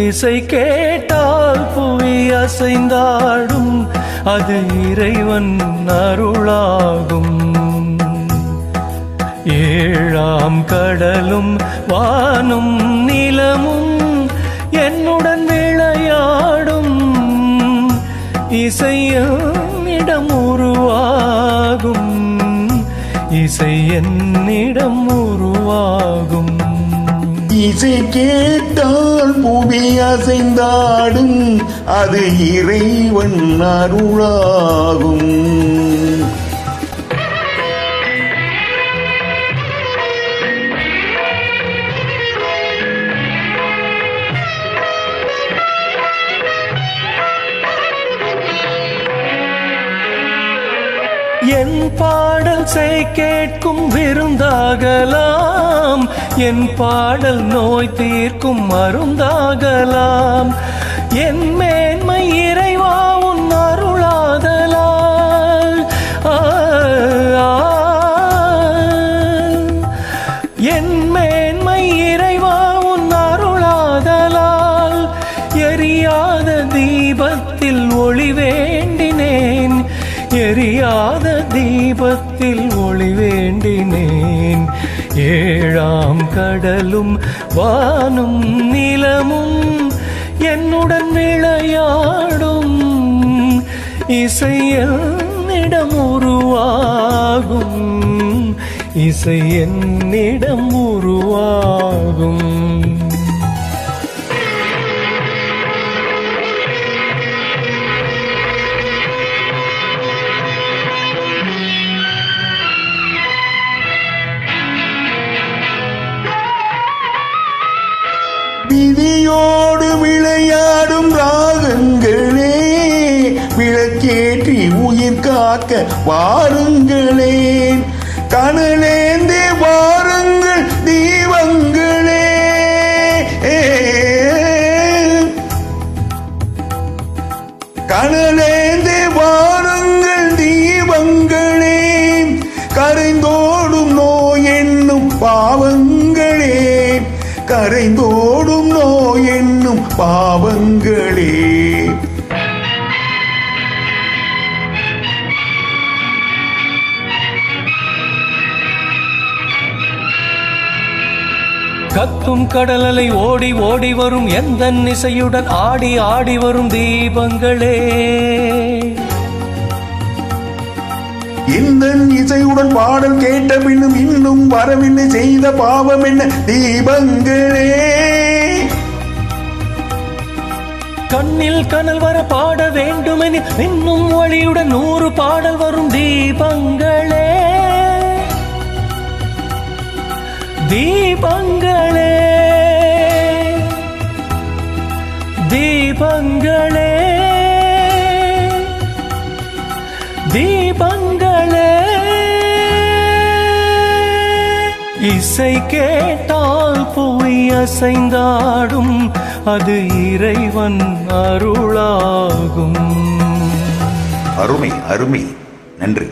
இசை கேட்டால் புவி அசைந்தாடும் அது இறைவன் அருளாகும் ஏழாம் கடலும் வானும் நிலமும் என்னுடன் விளையாடும் இசையிடம் உருவாகும். இசை என்னிடம் உருவாகும். இசை கேட்டால் புவி அசைந்தாடும் அது இறைவன் அருளாகும். என் பாடல் செய் கேட்கும் விருந்தாகலாம். என் பாடல் நோய் தீர்க்கும் மருந்தாகலாம். என் மேன்மை இறைவா உன் அருளாதலால். என் மேன்மை இறைவா உன் அருளாதலால். எரியாத தீபத்தில் ஒளி வேண்டினேன். எரியாத தீபத்தில் ஒளி வேண்டினேன். ஏழாம் கடலும் வானும் நிலமும் என்னுடன் விளையாடும். இசை உருவாகும். இசை என்னிடம் உருவாகும். விதியோடு விளையாடும் ராகங்களே விளக்கேற்றி உயிர் காக்க வாருங்களே. கனலேந்தே வாருங்கள் தீபங்களே கனலேந்தே வாருங்கள் தீபங்களே கரைந்தோடும் நோய் என்னும் பாவங்களே. கரைந்தோ பாவங்களே. கத்தும் கடலலை ஓடி ஓடி வரும் எந்த இசையுடன் ஆடி ஆடி வரும் தீபங்களே. இந்த இசையுடன் பாடல் கேட்ட பின்னும் இன்னும் வரவில்லை செய்த பாவம் என்ன? தீபங்களே. கண்ணில் கனல் வர பாட வேண்டுமெனில் இன்னும் ஒளியுடன் நூறு பாடல் வரும் தீபங்களே. தீபங்களே. தீபங்களே. தீபங்களே. இசை கேட்டால் போய் அசைந்தாடும் அது இறைவன் அருளாகும். அருமை அருமை. நன்றி.